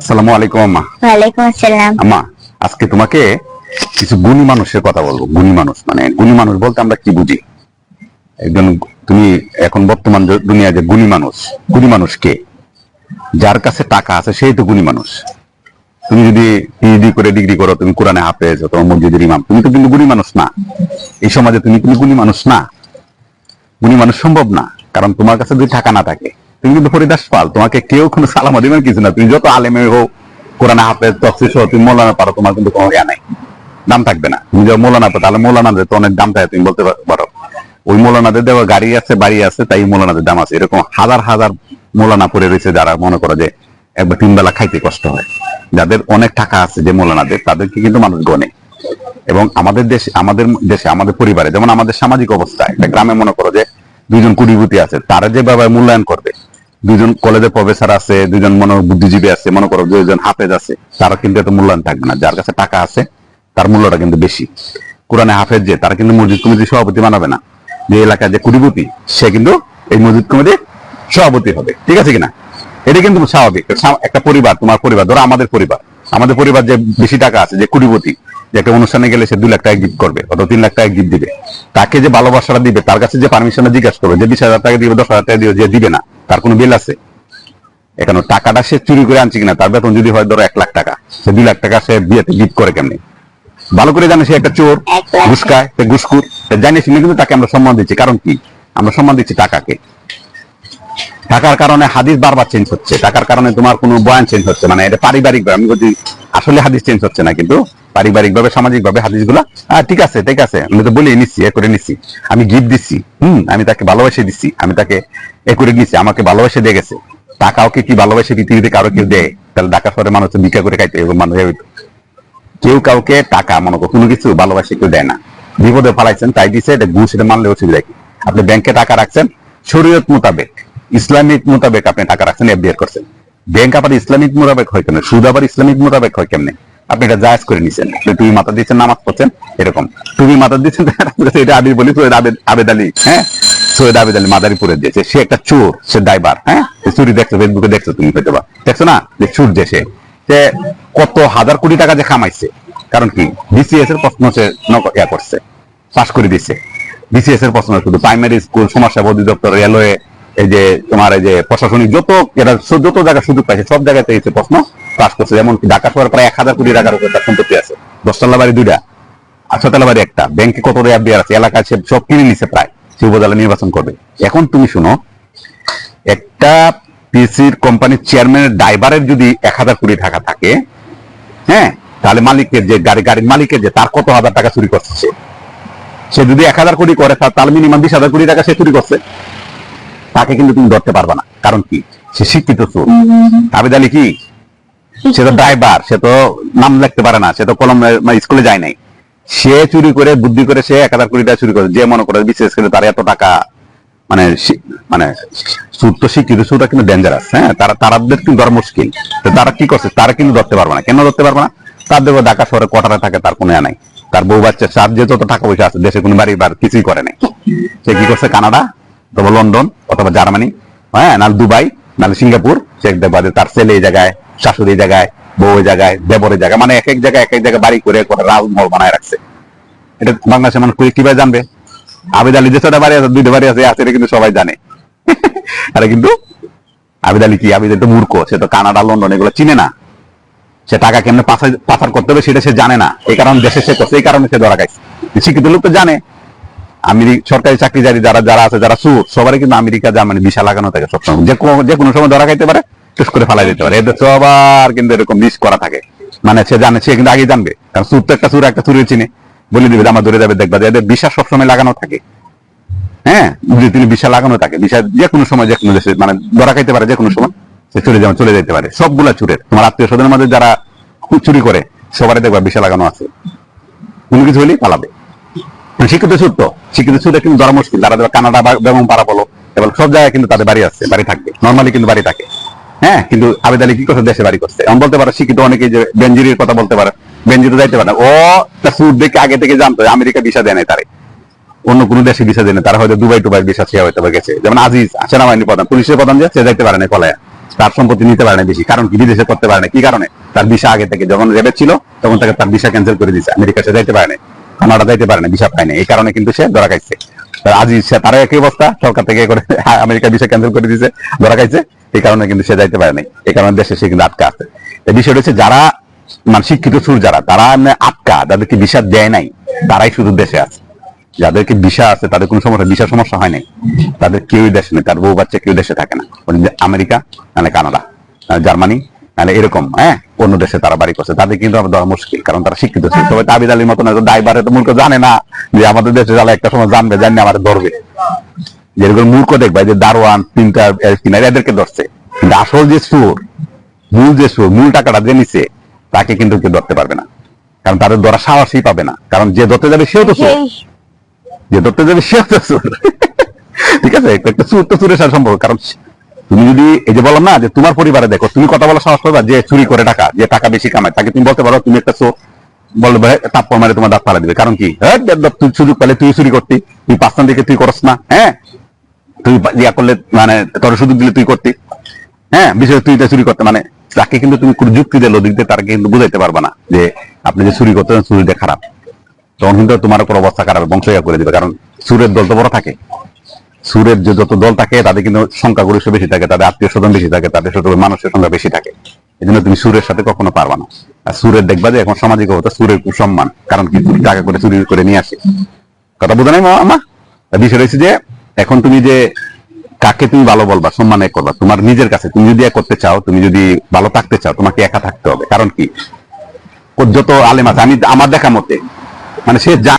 আসসালামু আলাইকুম আম্মা। ওয়ালাইকুম আসসালাম। আম্মা আজকে তোমাকে কিছু গুণী মানুষের কথা বলব গুণী মানুষ। মানে গুণী মানুষ বলতে আমরা কি বুঝি? একজন তুমি এখন বর্তমান দুনিয়া যে গুণী মানুষ গুণী মানুষ কে? যার কাছে টাকা আছে সেই তো গুণী মানুষ। তুমি যদি পিএইচডি করে ডিগ্রি করো তুমি কোরআনে হাফেজ অথবা মসজিদের ইমাম তুমি তো কিন্তু গুণী মানুষ না। এই সমাজে তুমি কিন্তু গুণী মানুষ না। গুণী মানুষ সম্ভব না কারণ তোমার কাছে যদি টাকা না থাকে তুমি কিন্তু হরিদাস পাল, তোমাকে কেউ কোনো সালামা দিবেন কিছু না। তুমি যত আলেমে হোক, কোরআনে, হাফেজ তফসির সহ, তুমি মৌলানা পারো, তোমার কিন্তু কোনো ইয়া নাই। দাম থাকবে না। তুমি যখন মৌলানা পাও তাহলে মৌলানাদের তো অনেক দাম থাকে, তুমি বলতে পারো। ওই মৌলানাদের দেওয়া গাড়ি আছে, বাড়ি আছে, তাই মৌলানাদের দাম আছে। এরকম হাজার হাজার মৌলানা পড়ে রয়েছে যারা মনে করো যে একবার তিন বেলা খাইতে কষ্ট হয়। যাদের অনেক টাকা আছে যে মৌলানাদের, তাদেরকে কিন্তু মানুষ গনে। এবং আমাদের দেশে আমাদের দেশে, আমাদের পরিবারে, যেমন আমাদের সামাজিক অবস্থা, একটা গ্রামে মনে করো যে দুইজন কুড়িভূতি আছে, তারা যেভাবে মূল্যায়ন করবে দুজন কলেজের প্রফেসর আছে দুজন মনে বুদ্ধিজীবী আছে, মনে করো দুজন হাফেজ আছে, তারা কিন্তু এত মূল্যায়ন থাকবে না। যার কাছে টাকা আছে, তার মূল্যটা কিন্তু বেশি। কোরআনে হাফেজ যে, তারা কিন্তু মসজিদ কমিটির সভাপতি বানাবে না। যে এলাকায় যে কুড়িপতি সে কিন্তু এই মসজিদ কমিটির সভাপতি হবে। ঠিক আছে কিনা? এটা কিন্তু স্বাভাবিক। একটা পরিবার, তোমার পরিবার, ধরো আমাদের পরিবার। আমাদের পরিবার যে বেশি টাকা আছে যে কুড়িপতি যে একটা অনুষ্ঠানে গেলে সে দুই লাখ টাকা গিফট করবে অথবা তিন লাখ টাকা গিফট দিবে। তাকে যে ভালোবাসাটা দিবে তার কাছে যে পারমিশনটা জিজ্ঞাসা করবে যে বিশ হাজার টাকা দিবে দশ হাজার টাকা দিবে যে দিবে না তার কোনো বিল আছে? এখানে টাকাটা সে চুরি করে আনছে কিনা তার বেতন যদি হয় ধরো এক লাখ টাকা সে দুই লাখ টাকা সে বিয়েতে গিফট করে কেমনি? ভালো করে জানে সে একটা চোর লাখ। ঘুষকায় ঘুষখুর জানিয়ে শুনে কিন্তু তাকে আমরা সম্মান দিচ্ছি। কারণ কি? আমরা সম্মান দিচ্ছি টাকাকে। টাকার কারণে হাদিস বারবার চেঞ্জ হচ্ছে। টাকার কারণে তোমার কোনো বয়ান চেঞ্জ হচ্ছে মানে এটা পারিবারিক আমি বলছি, আসলে হাদিস চেঞ্জ হচ্ছে না, কিন্তু পারিবারিক ভাবে সামাজিক ভাবে হাদিসগুলা ঠিক আছে ঠিক আছে, আমি তো বলি নিচ্ছি, এ করে নিচ্ছি। আমি গিফট দিচ্ছি, হম, আমি তাকে ভালোবাসে দিচ্ছি, আমি তাকে এ করে দিচ্ছি আমাকে ভালোবাসে দিয়ে গেছে। টাকাও কি ভালোবাসে পৃথিবীতে কারও কেউ দেয়? তাহলে ঢাকা শহরে মানুষ ভিক্ষা করে খাইতে এবং মানুষ কেউ কাউকে টাকা, মনে করো, কোনো কিছু ভালোবাসে কেউ দেয় না। বিপদে ফালাইছেন, তাই দিছে, এটা ঘুষ, এটা মানলে অসুবিধা কি আপনি ব্যাংকে টাকা রাখছেন, শরীয়ত মোতাবেক। ইসলামিক মোতাবেক আপনি টাকা রাখছেন এফডিআর করছেন। ব্যাংক আবার ইসলামিক মোতাবেক হয় কেন সুদ আবার ইসলামিক মোতাবেক হয় কেমনে? আপনি এটা জায়েজ করে নিছেন। তুমি মাথা দিচ্ছেন নামাজ পড়ছেন, এরকম। তুমি মাথা দিচ্ছেন এটা আমি বলি সৈয়দ আবেদ আলী হ্যাঁ? সৈয়দ আবেদ আলী মাদারীপুরে দিয়েছে সে একটা চোর, সে ড্রাইভার হ্যাঁ? চুরি দেখছ, ফেসবুকে দেখছ তুমি হয়তো বা দেখছ না? যে চুর যে সে। কত হাজার কোটি টাকা যে কামাইছে কারণ কি? বিসিএস এর প্রশ্ন সে ইয়া করছে পাশ করে দিছে। বিসিএস এর প্রশ্ন শুধু প্রাইমারি স্কুল সমাজসেবা অধিদপ্তর রেলওয়ে এই যে তোমার এই যে প্রশাসনিক যত এটা যত জায়গায় সুযোগ পাইছে, সব জায়গাতে এই প্রশ্ন পাশ করছে। যেমন ঢাকা শহরে প্রায় এক হাজার কোটি টাকার উপর তার সম্পত্তি আছে। দশতলা বাড়ি দুইটা আটশোতলা বাড়ি একটা। ব্যাংকে কত এফডিআর আছে, এলাকায় সে সব কিনে নিছে প্রায়। সে উপজেলা নির্বাচন করবে। এখন তুমি শুনো, একটা পিসির কোম্পানির চেয়ারম্যানের ড্রাইভারের যদি এক হাজার কোটি টাকা থাকে হ্যাঁ তাহলে মালিকের যে গাড়ি, গাড়ির মালিকের যে তার কত হাজার টাকা চুরি করছে সে? যদি এক হাজার কোটি করে তার- মিনিমাম বিশ হাজার কোটি টাকা সে চুরি করছে। তাকে কিন্তু তুমি ধরতে পারবে না। কারণ কি? সে শিক্ষিত চোর। আবেদ আলী কি? সে তো ড্রাইভার সে তো নাম লিখতে পারে না, সে তো কলম মানে স্কুলে যায় নাই। সে চুরি করে, বুদ্ধি করে সে এক হাজার কোটি টাকা চুরি করে, যে মনে করে বিশেষ করে তার এত টাকা মানে মানে সুদ তো শিক্ষিত সুদটা কিন্তু ডেঞ্জারাস হ্যাঁ? তারা, তারাদের কিন্তু ধরা মুশকিল। তো তারা কি করছে? তারা কিন্তু ধরতে পারবে না। কেন ধরতে পারবে না? তার দেখো ঢাকা শহরে কটারে থাকে তার কোনো নাই। তার বউ বাচ্চা সার যে যত টাকা পয়সা আছে, দেশে কোনো বাড়ি বার কিছুই করে নাই। সে কি করছে? কানাডা? অথবা লন্ডন, অথবা জার্মানি হ্যাঁ নাহলে দুবাই নাহলে সিঙ্গাপুর। সে দেখবা তার ছেলে এই জায়গায়, শাশুড়ি জায়গায়, বউ জায়গায় দেবরের জায়গায় মানে এক এক জায়গায়, এক এক জায়গায় বাড়ি করে করে রাজমহল বানায় রাখছে। এটা বাংলাদেশের মানুষ কীভাবে জানবে? আবেদ আলী যে ছটা বাড়ি আছে, দুইটা বাড়ি আছে আছে, এটা কিন্তু সবাই জানে। আরে কিন্তু, আবেদ আলী কি? আবেদ তো মূর্খ, সে তো কানাডা, লন্ডন, এগুলো চিনে না। সে টাকা কেমনে পাচার করতে হবে সেটা সে জানে না। এই কারণে দেশে সে করছে, এই কারণে সে ধরা খাইছে। শিক্ষিত লোক তো জানে। আমেরিকা সরকারি চাকরিদারি যারা যারা আছে, যারা সুর সবারই কিন্তু আমেরিকা, জার্মানি ভিসা লাগানো থাকে সবসময়। যে কোনো যে কোনো সময় ধরা খাইতে পারে শেষ করে ফেলাই দিতে পারে। এদের সবার কিন্তু এরকম লিস্ট করা থাকে। মানে সে জানে সে কিন্তু আগে জানবে। কারণ সুর তো একটা সুর, একটা সুরের চিনে। বলে দিবে আমার ধরে যাবে, দেখবা যে, এদের ভিসা সবসময় লাগানো থাকে। হ্যাঁ? যদি তিনি ভিসা লাগানো থাকে। ভিসা যে কোনো সময়, যে কোনো দেশে মানে ধরা খাইতে পারে যে কোনো সময়, সে চলে যাবে চলে যেতে পারে। সবগুলা চুরের। তোমার আত্মীয় স্বজনের মধ্যে যারা চুরি করে, সবারই দেখবা ভিসা লাগানো আছে। কোনো কিছু হলেই পালাবে শিক্ষিত সুদ তো শিক্ষিত কিন্তু ধরা মুশকিল, তারা কানাডা বা বলো, এবং সব জায়গায় কিন্তু তাদের বাড়ি আছে, বাড়ি থাকবে নর্মালি কিন্তু বাড়ি থাকে। হ্যাঁ কিন্তু আবেদ আলী কি করছে? দেশে বাড়ি করছে। বলতে পারে, শিক্ষিত অনেকেই যে কথা বলতে পারে যাইতে পারে ও তা সুদ দেখে আগে থেকে জানতো আমেরিকা ভিসা দেয় নাই তারে। অন্য কোনো দেশে ভিসা দেয় তারা হয়তো দুবাই টুবাই ভিসা শেয়ার হয়তো গেছে। যেমন আজিজ, সেনাবাহিনী প্রধান, পুলিশের প্রধান যে সে যাইতে পারে না কলায়া তার সম্পত্তি নিতে পারে না বেশি। কারণ কি? বিদেশে করতে পারে না কি কারণে? তার ভিসা আগে থেকে যখন রেবে ছিল, তখন তাকে তার ভিসা ক্যান্সেল করে দিয়েছে। আমেরিকা সে যাইতে পারে না কানাডা যাইতে পারে না ভিসা পায় না এই কারণে কিন্তু সে ধরা খাইছে। আজই সে তার একই অবস্থা, সরকার থেকে করে আমেরিকা ভিসা ক্যান্সেল করে দিয়েছে ধরা খাইছে। এই কারণে কিন্তু সে যাইতে পারে নাই। এই কারণে দেশে সে কিন্তু আটকা আছে। বিষয়টা হচ্ছে যারা মানে শিক্ষিত সুর যারা, তারা আটকা যাদেরকে ভিসা দেয় নাই। তারাই শুধু দেশে আছে। যাদেরকে ভিসা আছে, তাদের কোনো সমস্যা ভিসা সমস্যা হয় নাই। তাদের কেউই দেশে নেই, তার বউ বাচ্চা কেউ দেশে থাকে না। আমেরিকা, নাহলে কানাডা জার্মানি, নাহলে এরকম হ্যাঁ? অন্য দেশে তারা বাড়ি করছে তাদের কিন্তু আবার দেওয়া মুশকিল কারণ তারা শিক্ষিত ছিল। তবে তাবিদ আলীর মতন ড্রাইভারে তো মূর্খ জানে না যে আমাদের দেশে যারা একটা সময় জানবে জানলে আমাদের ধরবে। যেরকম মূর্খ দেখবা যে দারোয়ান প্রিন্টার কিনার এদেরকে ধরছে। কিন্তু আসল যে সুর মূল যে সুর মূল টাকাটা যে নিছে তাকে কিন্তু কেউ ধরতে পারবে না। কারণ তাদের ধরা সাহসই পাবে না। কারণ যে ধরতে যাবে সেও তো সুর যে ধরতে যাবে সেও তো সুর ঠিক আছে? একটা সুর তো সুরের সাথে সম্পর্ক কারণ তুমি যদি এই যে বললাম না যে তোমার পরিবারে দেখো তুমি কথা বলা সাহস পাবা যে চুরি করে টাকা যে টাকা বেশি কামায় তাকে তুমি বলতে পারো তুমি একটা তোমার দাঁত দিবে। কারণ কি? হ্যাঁ, তুই সুযোগ পেলে তুই চুরি করতি তুই দিকে তুই করস না হ্যাঁ? তুই ইয়া করলে মানে তোর সুযোগ দিলে তুই করতি। হ্যাঁ বিষয় তুই চুরি করতে মানে তাকে কিন্তু তুমি যুক্তি দিয়ে লদিক দিয়ে তাকে কিন্তু বুঝাইতে পারবা না যে আপনি যে চুরি করতেন চুরিটা খারাপ। তখন কিন্তু তোমার উপর অবস্থা খারাপ বংশ করে দিবে কারণ সুরের দল তো বড় থাকে। সুরের যে যত দল থাকে, তাদের কিন্তু সংখ্যা গরিষ্ঠ বেশি থাকে, তাদের আত্মীয় স্বজন বেশি থাকে, তাদের সাথে মানুষের সংখ্যা বেশি থাকে। এই জন্য তুমি সুরের সাথে কখনো পারবা না। আর সুরের দেখবা যে এখন সামাজিক অবস্থা, সুরের কুসম্মান কারণ কি? টাকা করে চুরি করে নিয়ে আসে। কথা বোঝা নাই আমা বিষয় রয়েছে যে, এখন তুমি যে কাকে তুমি ভালো বলবা, সম্মানে করবা, তোমার নিজের কাছে, তুমি যদি এক করতে চাও, তুমি যদি ভালো থাকতে চাও, তোমাকে একা থাকতে হবে। কারণ কি? যত আলেম আছে, আমি আমার দেখা মতে মানে সে